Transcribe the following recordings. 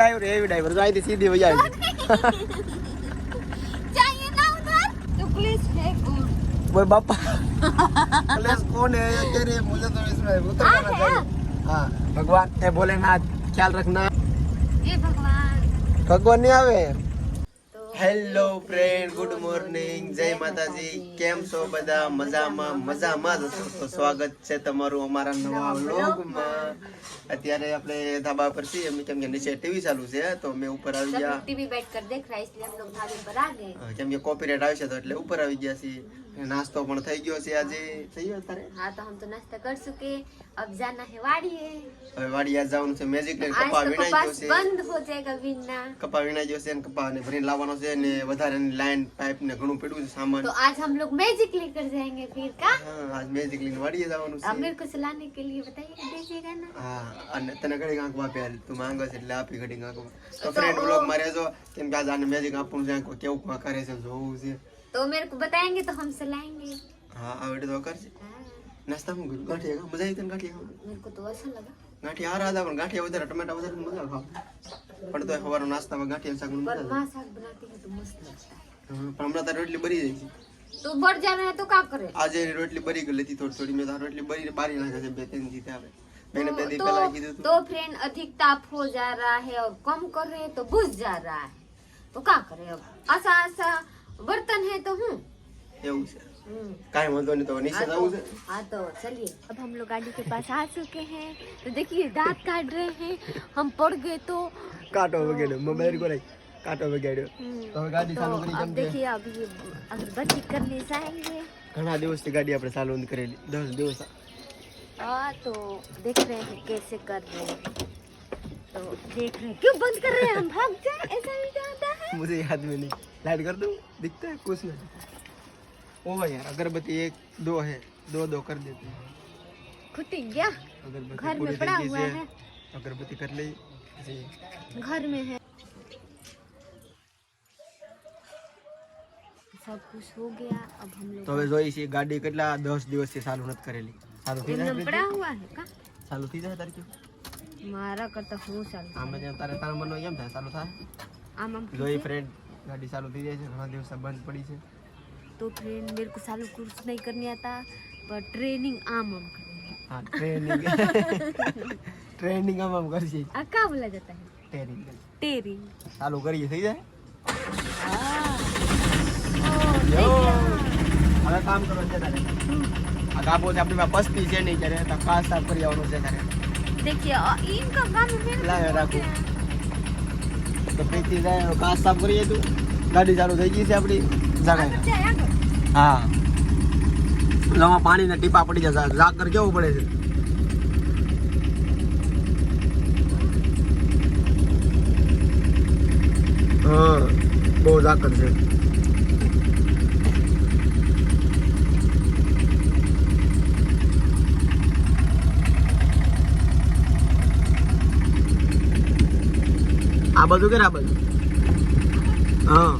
Driver heavy driver जो आई थी सीधी वही आई चाहिए ना उधर तो प्लीज फेंक वो बापा प्लेस कौन है ये तेरे मुझे तो इसमें उतर आ जाना गया। चाहिए हाँ भगवान ए भोलेनाथ ख्याल रखना ये भगवान ભગવાન નહીં આવે तो હેલો ફ્રેન્ડ ગુડ મોર્નિંગ જય માતાજી કેમ છો બધા મજામાં મજામાં જ તો સ્વાગત છે તમારું અમારા નવા વ્લોગમાં અત્યારે આપણે ધાબા પર છીએ અમે કેમ કે નીચે ટીવી ચાલુ છે તો મેં ઉપર આવી ગયા ટીવી બેટ કર દે ક્રાઇસ લે લોગ ધાબે પર આ ગયે કેમ કે કોપીરાઇટ આવશે તો એટલે ઉપર આવી ગયા છીએ નાસ્તો પણ થઈ ગયો છે આજે. થઈ ગયો તારે? હા તો હમ તો નાસ્તો કરશું કે અબ જાના હે વાડીએ. હવે વાડીએ જવાનું છે. મેજિક લઈને કપા વિનાઈ ગયો છે. બંધ હો જાયેગા વિના. કપા વિનાઈ ગયો છે અને કપા ને ભરીને લાવવાનો છે ને વધારે લાઈન પાઇપ ને ઘણું પડ્યું છે સામાન. તો આજ હમ લોગ મેજિક લેકર જાયેંગે ફિર કા? હા આજ મેજિક લઈને વાડીએ જવાનું છે. અમે કુછ લાને કે લિયે બતાઈએ દેજેગા ના. હા અને તને ઘડી આંખ વાપે તું માંગો છે એટલે આપી ઘડી આંખ તો ફ્રેન્ડ બ્લોગમાં રહેજો. કેમ કે આજ આને મેજિક આપણું છે કેવું કરે છે જોવું છે. तो मेरे को बताएँगे तो हम सिलाएँगे हाँ आवड़े तो कर। हाँ। नाश्ता में गुड़ गाठ लेगा मज़ा आई गाठ लेगा। मेरे को तो अच्छा लगा। गाठ यार आधा था गाठ गाठिया उधर टमाटर उधर मज़ा खाओ पर तो हमारा नाश्ता में गाठिया साग मज़ा पर माँ साग बनाती है तो मस्त लगता है। हाँ पर हमरा तो रोटली बरी जाएगी तो बढ़ जाना है तो का करे? आज ये रोटली बरी कर लेती थोड़ी थोड़ी मैं तो रोटली बरी बारी ना जैसे बेतन जीते तो आवे। मैंने तो पहले पहला की तो, तो फ्रेंड अधिक ताप हो जा रहा है और कम कर रहे तो बुझ जा रहा है। तो का करे अब? ऐसा ऐसा है तो हूँ એવું છે हम्म। કાંઈ વાંધો નહીં તો નીચે हाँ જવું तो, છે हाँ तो चलिए अब हम लोग गाड़ी के पास आ चुके हैं तो देखिए दांत काट रहे हैं हम पड़ गए तो કાંટો વગાડ્યો મોબાઈલ કોલાઈ કાંટો વગાડ્યો हम्म, તો હવે ગાડી तो ચાલુ કરી अब કેમ કે देखिए अभी ये अगरबत्ती करने जाएंगे ઘણા દિવસથી ગાડી આપણે ચાલુ નથી કરેલી દસ દિવસ हाँ तो देख रहे हैं कैसे कर रहे हैं तो देख रहे हैं क्यों बंद कर रहे हैं हम भाग जाए ऐसा नहीं चाहता है मुझे याद में नहीं लाइट कर दूं दिखता है कुछ नहीं ओ भाई यार अगरबत्ती एक दो है दो दो कर देते हैं खुटी गया अगरबत्ती घर में पूरी पड़ा तरीके हुआ से है अगरबत्ती कर ली जी घर में है सब कुछ हो गया अब हम તો लोग હવે જોઈ છે ગાડી કેટલા દસ દિવસથી ચાલુ નથી કરેલી ચાલુ થઈ જાય एकदम पड़ा हुआ है का ચાલુ થઈ જાય તારી મારા કરતા હું સારું આમ જ તારે તારા મનનો કેમ થાય ચાલુ થાય આમ આમ જોઈ ફ્રેન્ડ ગાડી ચાલુ થઈ જાય છે ઘણા દિવસ બંધ પડી છે. તો ફ્રેન્ડ મેરે સારું ચાલુ નહીં કરની હતા પણ ટ્રેનિંગ આમ આમ હા ट्रेनिंग ટ્રેનિંગ આમ આમ કરી छी આ का बोला जाता है टेरिंग टेरिंग चालू करिए सही है કામ કરો છે તારે આ ગાબો છે આપણી પાસે પસ્તી છે નહીં ત્યારે તો કાસ સાફ કરી આવવાનું છે તારે देखिए और इनका काम मेरे लाया को हो रखो। गया। તો પ્રીતિ જાય કાસ સાફ કરીએ તું ગાડી ચાલુ થઈ ગઈ છે આપણી જગાય अच्छा, आगे। હા આમાં પાણીના ટીપા પડી જશે ઝાકર કેવું પડે છે હા બહુ ઝાકર છે આ બાજુ કે આ બાજુ? હા.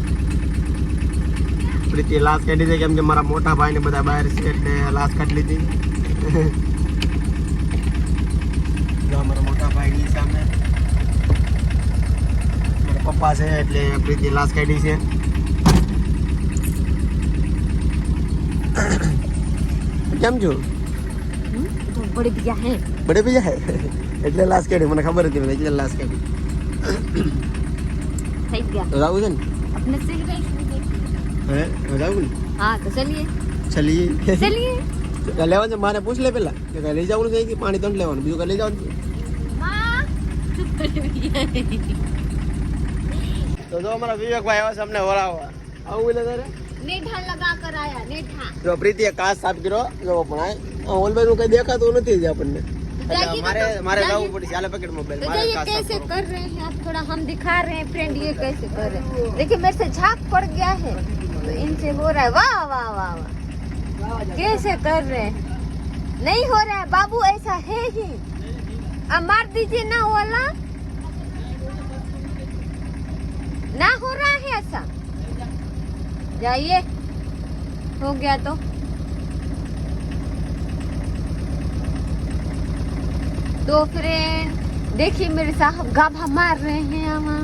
પ્રીતિ લાશ કાઢી છે કેમ કે મારા મોટા ભાઈ ને બધા બહાર છે એટલે લાશ કાઢી લીધી. મારા મોટા ભાઈની સામે. મારા પપ્પા છે એટલે પ્રીતિ લાશ કાઢી છે. કેમ છો? બડે બીજા હે. બડે બીજા હે? એટલે લાશ કાઢી. મને ખબર હતી એટલે લાશ કાઢી. सही गया તો જાવું છે ને अपने से ही गई शुरू देखिए। હે હવે જાવું ને हाँ तो चलिए ચલીએ चलिए લેવાનું છે મારે પૂછ લે પેલા કે કાંઈ લઈ જવાનું છે કે પાણી તો નથી લેવાનું બીજું કાંઈ લઈ જવાનું છે? माँ તો જો અમારા વિવેકભાઈ આવ્યા છે અમને વરાવવા આવું એટલે તારે नेठा लगा कर आया नेठा જો પ્રીતિએ કાચ સાફ કર્યો જો પણ આ ઓલબાઈ નું કઈ દેખાતું નથી જ આપણને अच्छा तो हमारे तो बड़ी ज़्यादा मोबाइल तो ये कैसे कर। रहे हैं? आप थोड़ा हम दिखा रहे हैं फ्रेंड ये कैसे कर रहे हैं? देखिए मेरे से झाक पड़ गया है। तो इनसे हो रहा है वाह वाह वाह वाह। कैसे कर रहे हैं? नहीं हो रहा है बाबू ऐसा है ही। अब मार दीजिए ना वाला। ना हो रहा है ऐसा। जाइए। हो गया तो। तो फ्रेंड। देखिए मेरे साहब गाभा मार रहे हैं यहाँ।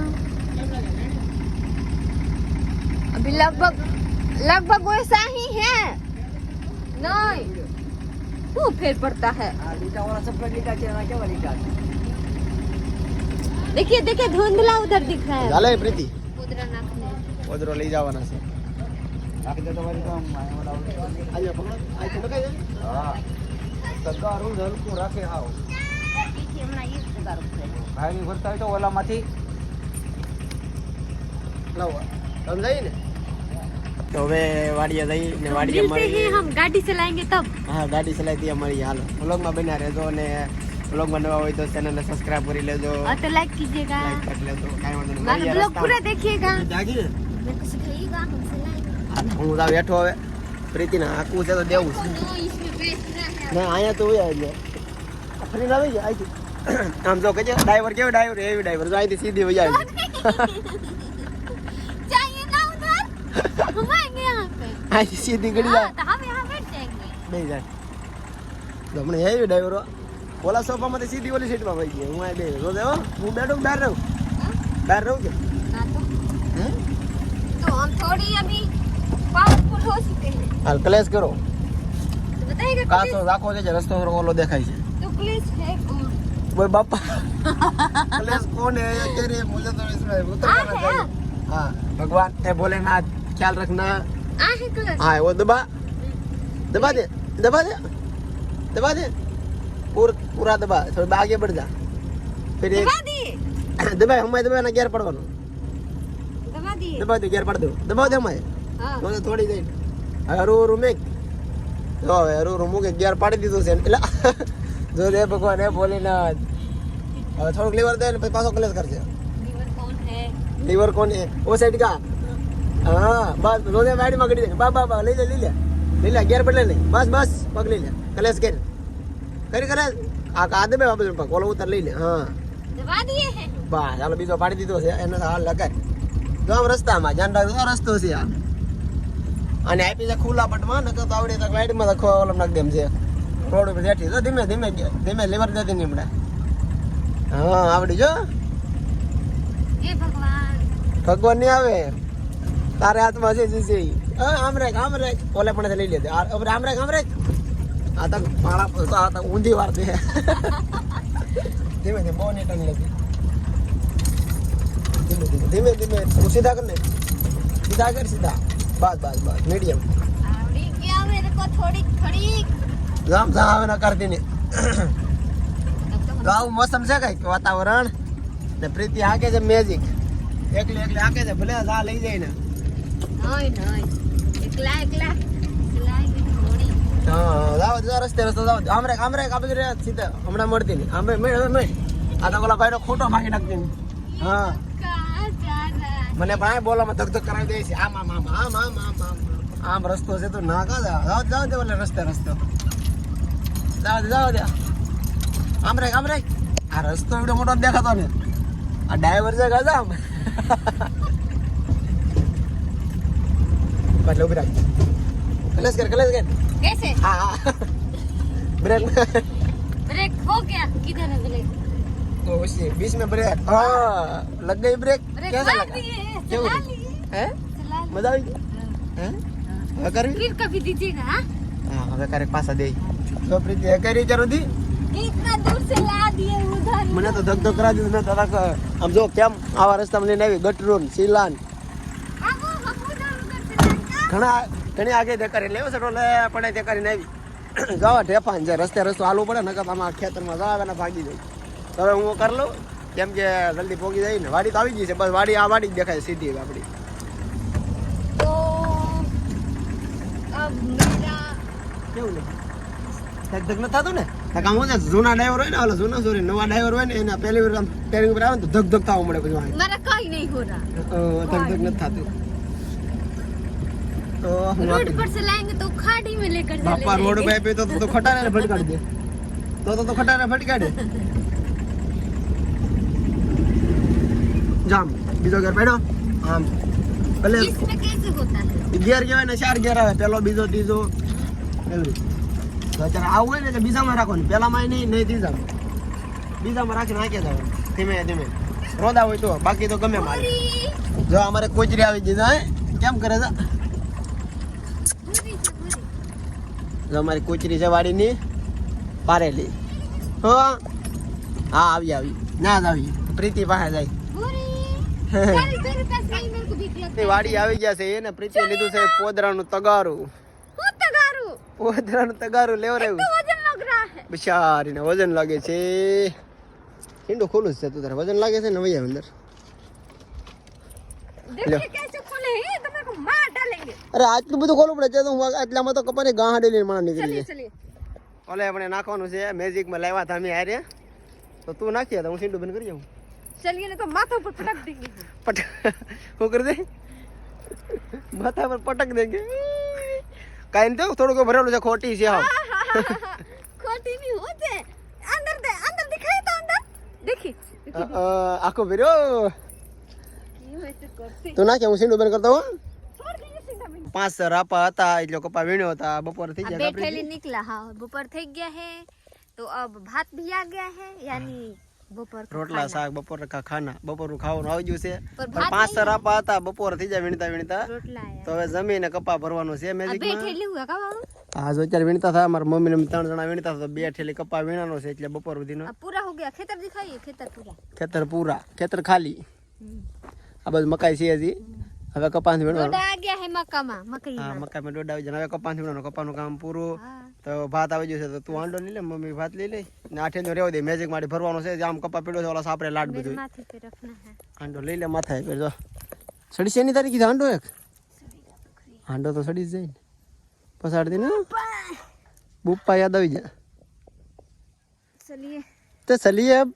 अभी लगभग लगभग वैसा ही है। नहीं। वो फिर पड़ता है। देखिए देखिए धुंधला उधर दिख रहा है। जाले प्रीति। उधर ले जाओ ना ले आके तो नाक दे तो वाली तो आया पकड़। आ चलो कहीं हाँ सगळा अरुण धरून राखे हाव ભાઈ ભરતા હોય તો ઓલામાંથી લાવો સમજાય ને तो वे वाड़िया जाई ने वाड़िया मरी हैं हम गाड़ी चलाएंगे तब हाँ गाड़ी चलाती हमारी हाल ब्लॉग में बना रहे जो ने ब्लॉग में नवा हो तो चैनल ने सब्सक्राइब कर ले जो और तो लाइक कीजिएगा लाइक कर ले तो काय वांधो नहीं मेरा ब्लॉग पूरा देखिएगा जागी ने मैं कुछ कहिएगा हम चलाएंगे हूं जा बैठो હવે પ્રીતિ ના આકુ છે તો દેવું છે ના આયા તો હોય એટલે ફરી આવી જાય આઈ આમ તો કે કહેજે ડ્રાઈવર કેવો ડ્રાઈવર એવી ડ્રાઈવર જો અહીંથી સીધી વહી આવી. અહીંથી સીધી ગળી જાય. બે જાય. હમણાં એવી ડ્રાઈવર ઓલા સોફામાંથી સીધી ઓલી સીટમાં વહી ગઈ. હું આ બે રોજ હો હું બેઠો બહાર રહું. બહાર રહું કે? હાલ ક્લેશ કરો. કાચો રાખો છે રસ્તો ઓલો દેખાય છે. તો પ્લીઝ वो बापा। कलेश कौन है? कह तेरे मुझे तो इसमें उतर तो आ है? हाँ। भगवान है भोलेनाथ ख्याल रखना। आ है कुल हाँ वो दबा। दबा दे दबा दे। दबा दे। पूर, पूरा दबा थोड़ा आगे बढ़ जा। फिर एक दबा हमारे दबा ना गेर पड़वा दबा दी दबा दे गैर पड़ दो। दबा दे हमारे हाँ। બોલો થોડી જઈને અરુ तो તો અરુ રૂમુ गैर पड़ दी तो છે ला। જો દે ભગવાન હે ભોલેનાથ. હવે થોડુંક લીવર દે ને પછી પાછો કલેસ કરજે. લીવર કોણ હે ઓ સાઈડ કા. હા બસ રોજે વાડી માં ગડી દે બા બા બા લઈ લે લઈ લે. લઈ લે ગેર બદલે નહીં. બસ બસ પગ લઈ લે. કલેશ કર. કરી કરે આ કાદે બે વાપસ પગ. ઓલો ઉતર લઈ લે. હા. દવા દીએ હે. બા ચાલો બીજો પાડી દીધો છે. એને હાલ લગાય. જો આમ રસ્તામાં જાન રાખજો. રસ્તો છે આ અને આપી દે ખુલ્લા પટમાં નકર તો આવડે તો લાઈટમાં તો ખોલમ નાખ દેમ છે. થોડું પછી હેઠી જો ધીમે ધીમે ધીમે લીવર જતી નીમડે હા આવડી જો ભગવાન નહીં આવે તારે હાથમાં છે જીસી આમ રેક આમ રેક ઓલે પણ લઈ લેજે આમ રેક આમ રેક આ તો માળા આ તો ઊંધી વાર છે ધીમે ધીમે બહુ નીટન લેતી ધીમે ધીમે ધીમે ધીમે તું સીધા કર ને સીધા કર સીધા બસ બસ બસ મીડિયમ આવડી ગયા મેરે કો થોડી થોડી જામ જા આવે ના કરતી તો આવું મોસમ છે કંઈક વાતાવરણ? ને પ્રીતિ હાકે છે મેજિક એકલી એકલી હાકે છે ભલે જા લઈ જાય ને. એકલા એકલા. જાવ રસ્તે રસ્તે જાવ આમરે આમરે કાપી રહ્યા સીધા. હમણાં મળતી નહીં. આમરે મેળ મેળ. આ તો ભાઈનો ખોટો ભાગી નાખતી હા. મને ભાઈ બોલામાં ધક ધક કરાવી દે છે. આમ આમ આમ આમ આમ આમ આમ. રસ્તો છે તું ના કા જાવ જાવ એટલે રસ્તે રસ્તો. જાવ જાવ દે આમ રે આમ રે આ રસ્તો એવડો મોટો દેખાતો ને. આ ડ્રાઈવર છે ગજા આમ. એટલે में ब्रेक हाँ लग गई ब्रेक करे पास आ છોકરી તે કરી ચરો મને તો ધક ધક રાજ ને તરાક આમ જો કેમ આવા રસ્તામાં લઈને આવી? ગટરોન સિલાન ઘણા ઘણી આગે દેખાડી લેવો છે ટોલે પડે દેખાડીને આવી. ગાવા ઢેફાન છે રસ્તે રસ્તો હાલવું પડે ને નકર આમાં ખેતરમાં જવા ને ભાગી જાય હવે હું કરી લઉં કેમ કે જલ્દી પહોંચી જાય ને. વાડી તો આવી ગઈ છે બસ વાડી આ વાડી દેખાય સીધી આપડી કેવું લાગે ધક ધક ન થતું ને કાકા હું છે જૂના ડ્રાઈવર હોય ને ઓલા જૂના સોરી નવા ડ્રાઈવર હોય ને એને પહેલી વાર આમ ટેરિંગ ઉપર આવે ને તો ધક ધક થવા મળે પછી વાંહે. मेरा कहीं नहीं हो रहा અ, ધક ધક નથી થતું તો હું रोड આપી पर से लाएंगे तो खाड़ी में लेकर चले બાપા રોડ जाएंगे। પર તો તો ખટારા ફટકાડી દે તો તો તો ખટારા ફટકાડે જામ બીજો ઘર પેડો આમ ભલે इसमें कैसे होता है ગેર કહેવાય ને ચાર ગેર આવે પેલો બીજો ત્રીજો એવી રીતે તો અત્યારે આવું હોય ને તો બીજામાં રાખવાનું. પહેલામાં નહીં નહીં ત્રીજામાં. બીજામાં રાખીને નાખી દેવાનું ધીમે ધીમે. રોદા હોય તો. બાકી તો ગમે મારે. જો અમારે કોચરી આવી દીધા હે? કેમ કરે છે? જો અમારી કોચરી છે વાડીની. પારેલી. હો? હા આવી આવી. ના જ આવી. પ્રીતિ પાસે જાય. વાડી આવી ગયા છે એને પ્રીતિ લીધું છે પોદરાનું તગારું. પોદરાનું તગારું લેવરાયું બિચારીને વજન લાગે છે. હિંડો ખોલું છે તું તારે વજન લાગે છે ને વૈયા અંદર. અરે આટલું બધું ખોલવું પડે તો હું આટલામાં તો કપાને ગાંઠ ડેલી માણસ નીકળી જાય. ઓલે આપણે નાખવાનું છે મેજિકમાં લાવ્યા હતા અમે હારે. તો તું નાખી તો હું સિંડુ બંધ કરી જાઉં ચલીએ તો માથા પર પટક દેંગે પટક હું કરી દે? માથા પર પટક દેંગે कहीं तो थोड़ा को भरे लो जा खोटी से हम खोटी भी हो जे अंदर दे अंदर दिखाई तो अंदर देखी आको भरो तू ना क्या मुसीन डूबन करता हूँ पाँच सौ रापा था इस लोग का पविन होता बपोर थी जगह पे निकला हाँ बपोर थे गया है तो अब भात भी आ गया है यानी રોટલા શાક બપોર ખાના. બપોર ખાવાનું આવી ગયું છે. પણ પાંચ સર આપા હતા બપોર થઈ જાય વીણતા વીણતા. તો હવે જમીને કપા ભરવાનું છે મેજિક હા જો અત્યારે વીણતા હતા મારા મમ્મી ને ત્રણ જણા વીણતા હતા બે ઠેલી કપા વીણાનો છે એટલે બપોર સુધીનો. પૂરા હો ગયા. ખેતર દિખાઈએ? ખેતર પૂરા. ખેતર ખાલી. આ બધું મકાઈ છે હજી. હવે કપાસ વીણવાનું. ડોડા ગયા હે મકામાં હા મકામાં ડોડા આવી જન હવે કપાસ વીણવાનું. કપાનું કામ પૂરું. તો ભાત આવી જશે તો તું હાંડો લઈ લે મમ્મી ભાત લઈ લે ને આઠે નો રહેવા દે. મેજિક માટે ભરવાનો છે. આમ કપા પીડો છે ઓલા સાપરે લાડ બધું હાંડો લઈ લે માથે. પર જો. સડી શેની તારી કીધા આંડો એક? હાંડો તો સડી જાય ને. પસાડતી ને? બુપ્પા યાદ આવી જા ચલીએ તો ચલીએ અબ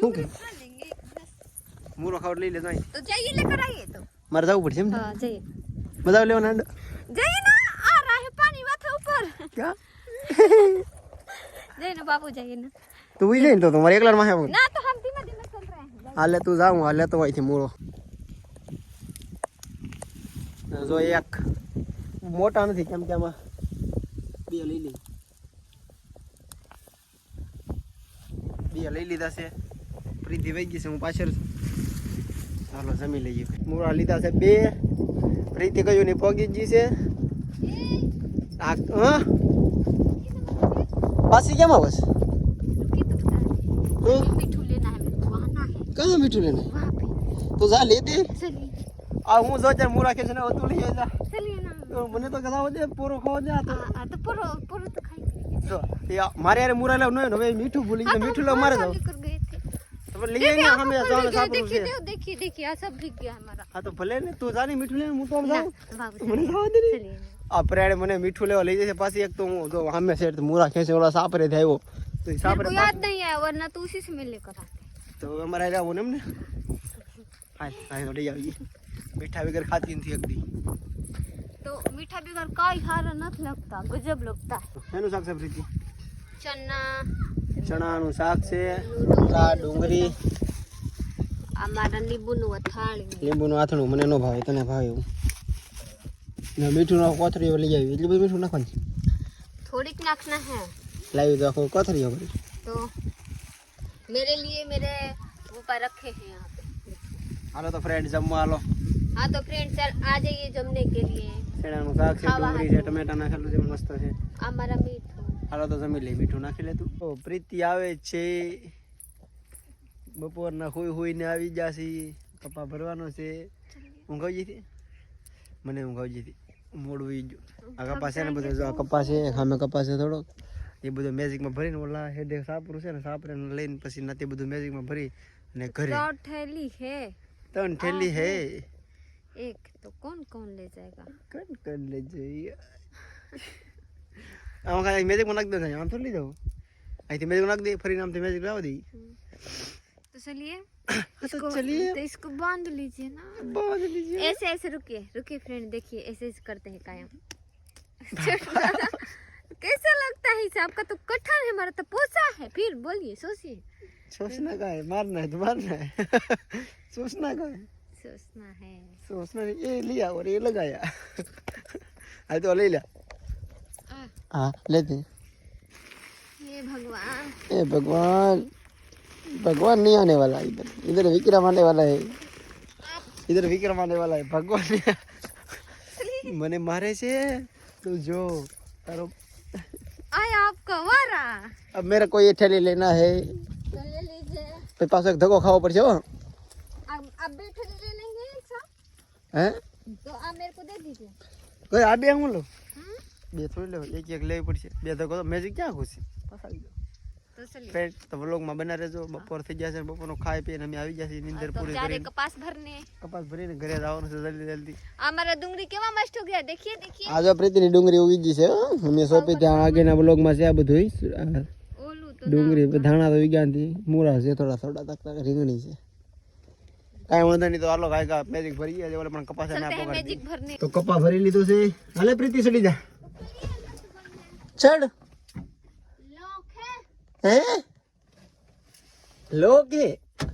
શું કે? મૂરો ખાવડ લઈ લે જાય તો જઈએ લે કરાઈએ તો. મારે જવું પડશે એમ હા જઈએ. મજા લેવાનો હાંડો जाइए ना आ रहा है पानी माथे ऊपर ક્યાં जाइए ना बाबू जाइए ना તું ઉઈ જાય ને તો તમારે એકલા માં ना तो हम धीमे धीमे चल रहे हैं હાલે તું જાઉં હાલે તો અહીંથી મૂળો જો એક મોટા નથી કેમ કે આમાં બે લઈ લઈ બે લઈ લીધા છે પ્રીતિ વહી ગઈ છે હું પાછળ છું ચાલો જમી લઈએ મૂળા લીધા છે બે પ્રીતિ કયું ની પગી જ ગઈ છે पासी क्या वापस कहाँ मीठू लेना तो जा लेते આ હું જો ત્યાં મૂરા કે છે ને હતું લઈ જા. તો મને તો કદા વધે પૂરો ખાવ દે તો આ તો. પૂરો પૂરો તો ખાઈ તો યા મારે યાર મૂરા લેવ નોય હવે મીઠું ભૂલી ગયો મીઠું લેવ મારે જાવ તમે લઈ આવીને અમે જવાનું સાપરું છે. દેખી દેખી આ સબ ભીગ ગયા હમારા હા તો ભલે ને તું જાની મીઠું લેને હું તો આમ જાઉં. મને ખાવા દે ને. આ મને મીઠું લેવા લઈ જશે. પાછી એક તો હું જો સામે છે મૂરા ખેંચે ઓલા સાપરે થી આવ્યો. તો સાપરે યાદ નહીં આવ્યો વરના તું શીશ મિલે કરા તો અમારે આ આવું એમ ને હા હા તો લઈ આવી. મીઠા વગર ખાતી નથી એકદી. તો મીઠા વગર કાઈ હારા નથી લગતા ગજબ લાગતા. એનું શાક છે ચના ચણા. ચણાનું શાક છે આ ડુંગળી. અમારા લીંબુનું અથાણું. લીંબુનું આથણું મને ન ભાવે તને ભાવે એવું. ને મીઠું નાખ કોથરી લઈ આવી એટલું બધું મીઠું નાખવાનું છે थोड़ी नाखना है લાવી તો આખું કોથરી હવે तो मेरे लिए मेरे ऊपर रखे हैं यहाँ पे હાલો તો ફ્રેન્ડ જમવા હાલો हाँ तो फ्रेंड सर आ जाइए जमने के लिए ચણાનું શાક છે ખાવા ડુંગળી છે ટમેટા નાખેલું છે મસ્ત છે हमारा मीठू હાલો તો જમી લઈ મીઠું નાખી લે તું તો પ્રીતિ આવે છે બપોરના હુઈ હુઈને આવી જશે કપા ભરવાનો છે ઊંઘ આવી જતી મને ઊંઘ આવી મોડવી ગયું. આ કપાસે ને બધું આ કપાસે સામે કપાસે થોડો એ બધું મેજિકમાં ભરીને ઓલા હેડે સાપરું છે ને સાપરે લઈને પછી નાતે બધું મેજિકમાં ભરી અને ઘરે. ત્રણ થેલી હે. ત્રણ થેલી હે. એક તો કોણ કોણ લે જાયગા? કોણ કોણ લે જાય? આમાં કાંઈ મેજિકમાં નાખ દો આમ થોડી લઈ જાઓ અહીંથી મેજિક નાખી દે ફરીને આમથી મેજિક લાવી દઈ तो चलिए हाँ तो इसको चलिए। तो इसको बाँध लीजिए ना। बाँध लीजिए। ऐसे ऐसे रुकिए रुकिए फ्रेंड देखिए ऐसे ऐसे करते हैं कायम। कैसा लगता है आपका तो कठिन है हमारा तो पोसा है। फिर बोलिए सोचिए। सोचना का है? मारना है तो मारना है। सोचना का है? सोचना है। सोचना नहीं ये लिया और ये लगाया। अरे तो ले लिया। हाँ लेते हैं हे भगवान। ए भगवान। भगवान नहीं आने वाला इधर इधर विक्रम आने वाला है इधर विक्रम आने वाला है भगवान मने मारे से तू जो तारो आय आपको मारा अब मेरा कोई ये ठेले लेना है ले लीजिए पे पास एक धक्का खाओ पड़ जाओ अब अब भी ठेले ले लेंगे अच्छा हैं तो आप मेरे को दे दीजिए कोई आ बे हम लो बे थोड़ी लो एक एक ले पड़ से बे धक्का तो मैजिक क्या खुशी पास आ गया પેટ તો વ્લોગમાં બના રહેજો બપોર થઈ જશે બપોરનો ખાઈ પીને અમે આવી જશે નીંદર પૂરી કરી કપાસ ભરને કપાસ ભરીને ઘરે આવવાનું છે જલ્દી જલ્દી અમારા ડુંગળી કેવા મસ્ત ગયા દેખીએ દેખીએ આજો પ્રીતિની ડુંગળી ઉગી ગઈ છે અમે સોપી ત્યાં આગળના વ્લોગમાં છે આ બધું ડુંગળી ધાણા તો ઉગ્યા નથી મૂળા છે થોડા થોડા તક રીંગણી છે કાંઈ વાંધો નહીં તો આલો કાંઈ કા મેજિક ભરી ગયા ઓલે પણ કપાસ ના પકડી તો કપા ભરી લીધું છે હાલે પ્રીતિ ચડી જા ચડ હે? લોકે?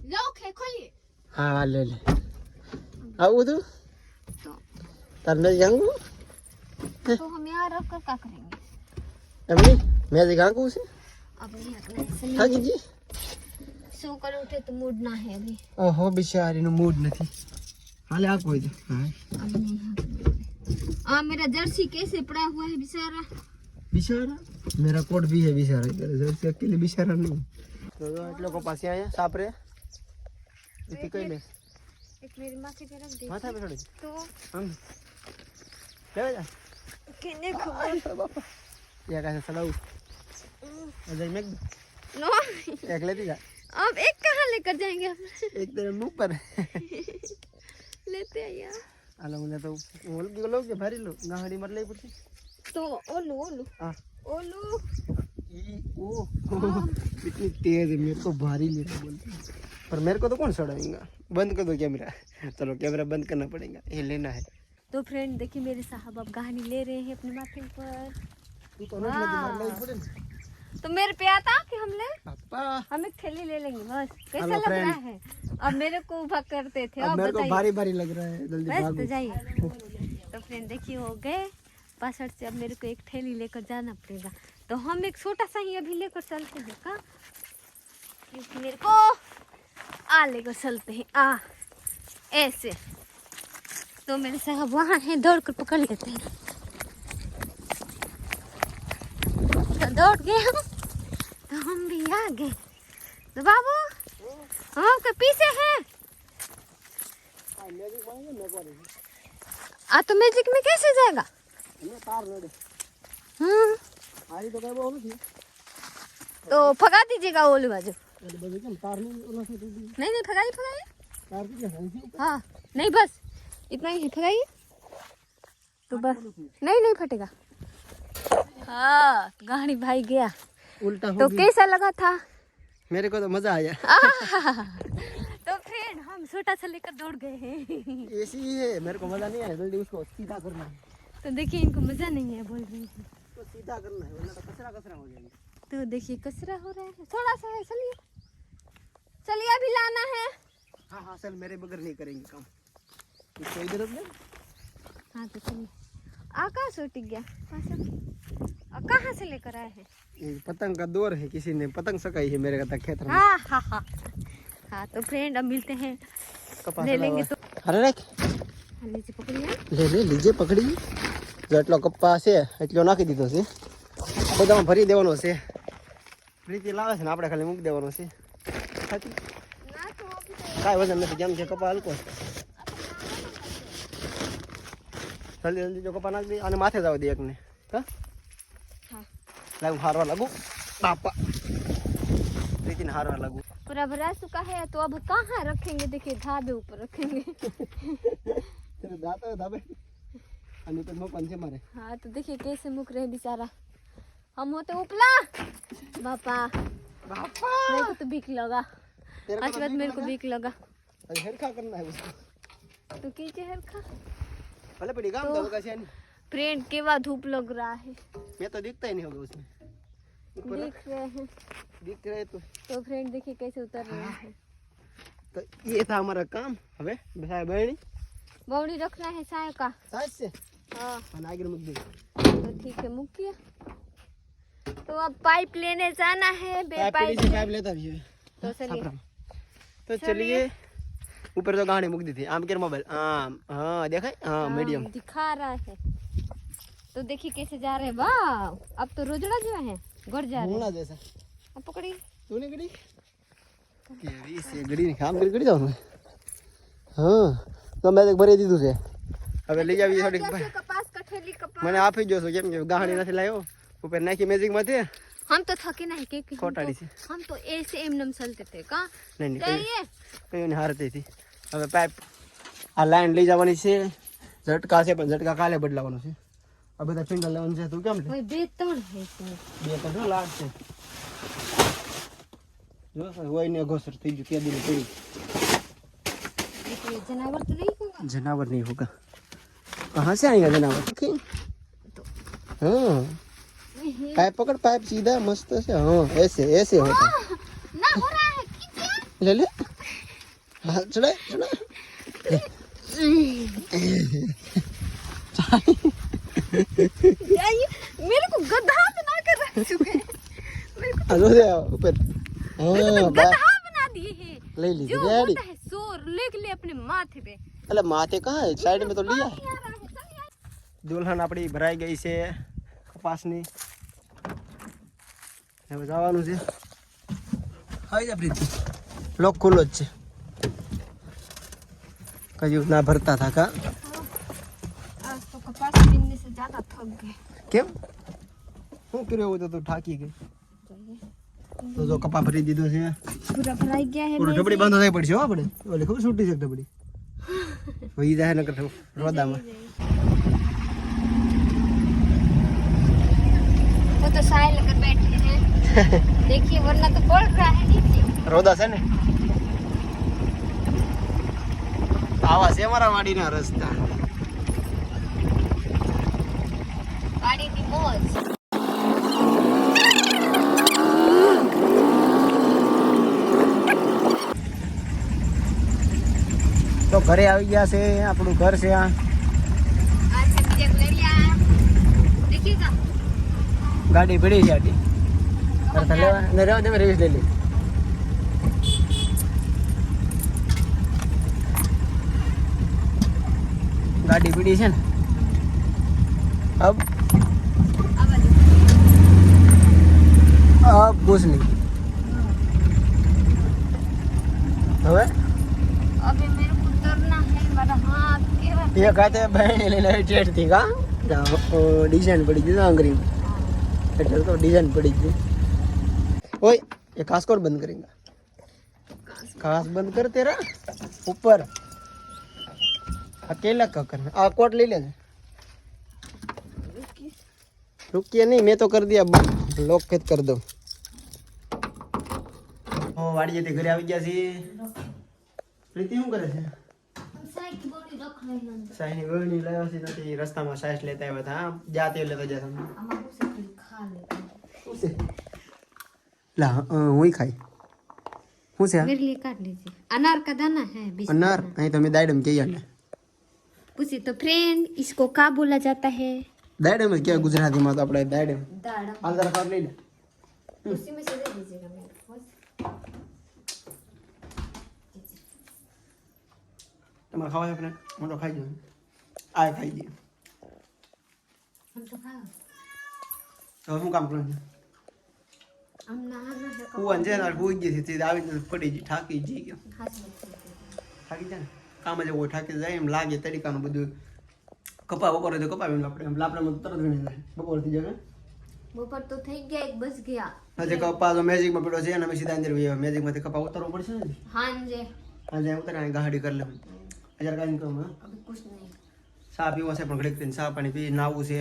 લોકે ખોલી. હા લે લે. આવું તું. તમને જાંગું તો હમ યાર રખ કર કા કરેંગે એમની મેં જે ગાંગું છે આપણી હાજી જી શું કરું તે તો મૂડ ના હે અભી ઓહો બિચારીનું મૂડ નથી. હાલે આ કોઈ દે હા. આ મેરા જર્સી કેસે પડા હુઆ હે બિચારા. बिचारा? मेरा कोट भी है बिचारा इधर अकेले बिचारा नहीं। तो लोग पास आया सापरे तो इतनी कई एक मेरी की तरफ़ देख। तो हम। ले कैसे अजय मैं नो। एक ले अब एक लेकर जाएँगे? हम एक तेरे मुँह पर लेते हैं यार। अलग तो बोल के लोग तो ओलू ओलू। हाँ। ओलू। ई ओ। इतनी तेज है मेरे को भारी ले रहा बोलते पर मेरे को तो कौन सड़ाएगा? बंद कर दो कैमरा चलो कैमरा बंद करना पड़ेगा। ये लेना है। तो फ्रेंड देखिए मेरे साहब अब कहानी ले रहे हैं अपने माथे पर। तो तो मेरे पे आता कि हम ले? हम एक थैली ले लेंगे बस। कैसा लग रहा है? अब मेरे को उभा करते थे अब मेरे को भारी भारी लग रहा है जल्दी बस तो भागो। जाइए तो फ्रेंड देखिए हो गए। पासठ से अब मेरे को एक थैली लेकर जाना पड़ेगा। तो हम एक छोटा सा ही अभी लेकर चलते हैं का? क्योंकि मेरे को आ लेकर चलते हैं आ। ऐसे। तो मेरे साहब वहाँ हैं दौड़ कर पकड़ लेते हैं। तो दौड़ गए हम। तो हम भी आ गए। तो बाबू हम आपके पीछे हैं। आ तो मैजिक में कैसे जाएगा? तो नहीं तो भगा दीजिएगा ओली बाजू। नहीं नहीं की क्या है हाँ नहीं बस इतना ही है भगाइए तो बस नहीं नहीं फटेगा। हाँ गाड़ी भाई गया। उल्टा तो कैसा लगा था? मेरे को तो मज़ा आया। तो फ्रेंड हम छोटा सा लेकर दौड़ गए हैं। ऐसी ही है मेरे को मज़ा नहीं आया जल्दी उसको सीधा करना है। तो देखिए इनको मज़ा नहीं है बोल रही हूँ। तो सीधा करना है वरना तो कचरा कचरा हो जाएगा। तो देखिए कचरा हो रहा है। थोड़ा सा है चलिए। चलिए अभी लाना है। हाँ हाँ सर मेरे बगैर नहीं करेंगे काम। इसको इधर रख ले। हाँ तो चलिए। आकाश उठ गया? कहाँ से? लेकर आए हैं? पतंग का दौर है किसी ने पतंग सकाई है मेरे का खेत में। हाँ हाँ हाँ। हाँ तो फ्रेंड अब मिलते हैं। ले लगा तो। अरे हाँ, लीजिए पकड़िए। લે લે લીજે પકડી જો એટલો કપ્પા છે એટલો નાખી દીધો છે બધામાં ભરી દેવાનો છે પ્રીતિ લાવે છે ને આપણે ખાલી મૂકી દેવાનો છે સાચું ना तो अभी तो કાંઈ વજન નથી જેમ છે કપા હલકો છે જલ્દી જલ્દી જો કપા નાખી દે અને માથે જવા દે એકને હા हाँ લાગુ હારવા લાગુ બાપા પ્રીતિને હારવા લાગુ पूरा भरा चुका है तो अब कहाँ रखेंगे देखिए धाबे ऊपर रखेंगे तेरे दांत है दाबे અને તો નો પંચે મારે हाँ तो देखिए कैसे मुक रहे बेचारा हम होते उपला बापा બાપા मेरे को तो बीक लगा तेरे आज बाद मेरे को बीक लगा अरे हेरखा करना है उसको तो कीजिए हरखा भले पड़ी काम तो- तो कैसे नहीं फ्रेंड केवा धूप लग रहा है मैं तो दिखता ही नहीं होगा उसमें ऊपर देख रहे हैं दिख रहे तो तो फ्रेंड देखिए कैसे उतर रहे हैं तो ये था हमारा काम હવે બેસાય બહેણી बौड़ी रखना है साय का સાચ છે हाँ અને આગળ મૂકી દે तो ठीक है मुक किया तो अब पाइप लेने जाना है बे पाइप पाइप से पाइप लेता भी है तो चलिए तो चलिए ऊपर तो गाड़ी मुक दी थी आम के मोबाइल आम हाँ देखा हाँ हाँ, मीडियम दिखा रहा है तो देखिए कैसे जा रहे हैं वाह अब तो रोजड़ा जो है गड़ जा रहे हैं मुंगला जैसा अब पकड़ी तूने गड़ी કેવી છે ગડી કામ કરી કરી જાવ ને હા તો મેં એક ભરી દીધું છે હવે લઈ આવી થોડીક कैसे कपास कठेली कपास મને આપી જોશો કેમ કે ગાહડી નથી લાવ્યો ઉપર નાખી મેજિક માંથી हम तो थके नहीं क्योंकि हम खोटाड़ी तो, से। हम तो ऐसे एमनम चलते थे का નહીં નહીં કયું चाहिए કયું ને હારતી હતી હવે પાઇપ આ લાઈન લઈ જવાની છે ઝટકા છે પણ ઝટકા કાલે બદલાવાનું છે આ બધા ફિંગર લેવાનું છે તું કેમ લે वही बेतन है इसमें બે તો શું લાગ છે જો હોય ને ઘોસર થઈ ગયું ત્યાં દીને પડી लेकिन ये जानवर तो नहीं होगा जनावर नहीं होगा कहाँ से आएगा जनावर हाँ। पाइप पकड़ पाइप सीधा मस्त से। हाँ ऐसे ऐसे होता ना हो ले ले। हाँ चढ़ा चढ़ा। मेरे को गधा बना कर रख चुके हैं। ऊपर। हाँ गधा बना दिए हैं। ले ली जो होता है शोर लिख ले अपने माथे पे। अरे माथे कहाँ है? साइड में तो लिया है। દુલ્હન આપણી ભરાઈ ગઈ છે કપાસની. હવે જવાનું છે. આવી જા પ્રીતિ. લોક ખુલ્લો જ છે. કયું ના ભરતા હતા કા? કેમ? શું કર્યો એવું તો તું ઠાકી ગઈ? તો જો કપા ભરી દીધો છે. પૂરા ભરાઈ ગયા હે પૂરો ઢબડી બંધ થઈ પડશે હો આપણે. ઓલી ખબર છૂટી છે ઢબડી? વહી જાય નકર રોદામાં. तो साय लेकर बैठे हैं देखिए वरना तो पड़ रहा है नीचे રોદા છે ને આવા છે મારા વાડીના રસ્તા गाड़ी की मौज તો ઘરે આવી ગયા છે આપણું ઘર છે આ ગાડી પડી છે આટી કરતા લેવા ને રહેવા દે રેવી લઈ લે ગાડી પડી છે ને અબ अब અબ બુસ નહીં હવે अभी मेरे को डरना है मेरा हाथ केवल એ ખાતે બહેન લઈને ટેટ થી કા ડિઝાઇન પડી ગયું આંગરી એટલે તો ડિઝાઇન પડી ગઈ ઓય ये कांच कौन बंद करेगा कांच बंद कर तेरा ऊपर अकेला का करना आ कोट ले ले रुकिए नहीं मैं तो कर दिया बंद लॉक खेत कर दो ઓ વાડીએ તે ઘરે આવી ગયા છે પ્રીતિ શું કરે છે साई की बॉडी रख रहे हैं अंदर સાઈની વળણી લાવ્યા છે નથી રસ્તામાં સાઈસ લેતા આવ્યા હતા હા જાતે લેતા જતા હતા हमारे से कोई खा लेता है શું છે લા હું ખાઈ શું છે આ? मेरे लिए काट लीजिए अनार का दाना है बीच में અનાર અહીં તમે દાડમ કહીએ ને पूछिए तो फ्रेंड इसको क्या बोला जाता है દાડમ જ કહેવાય ગુજરાતીમાં તો આપણે દાડમ दाड़म હાલ તારા પાક લઈ લે उसी में से दे दीजिएगा मेरे को તમારે ખાવા છે આપણે હું તો ખાઈ જાઉં આ ખાઈ જઈએ हम तो खा તો શું કામ કરું કુવાન છે ને હોઈ ગઈ હતી આવી પડી ગઈ ઠાકી જઈ ગયો. ઠાકી જાય ને? એમ લાગે તરીકાનું બધું. કપા બપોરે તો કપાવી લાપડે એમ લાપડામાં તરત ગણી જાય. બપોર થઈ જાય બપોર તો થઈ ગયા એક બસ ગયા. આજે કપા તો મેજિકમાં પડ્યો છે અને અમે સીધા અંદર ગયા મેજિકમાંથી કપા ઉતરવું પડશે ને? હાંજે. હાંજે ઉતારે ગાડી કરી લેવું. હજાર કાંઈ કામ હા? કુછ નહીં. સા પીવો છે પણ ઘડીક થઈને સાફ પાણી પી નાવું છે.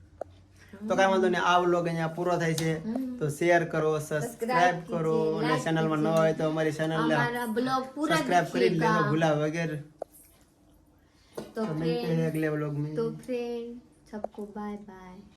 તો કઈ વાંધો નહીં આ વ્લોગ અહીંયા પૂરો થાય છે. તો શેર કરો સબસ્ક્રાઇબ કરો. અને ચેનલમાં ન હોય તો અમારી ચેનલ ચેનલને સબસ્ક્રાઇબ કરી લેજો ભૂલા વગર. તો ફ્રેન્ડ તો ફ્રેન્ડ સબકો બાય બાય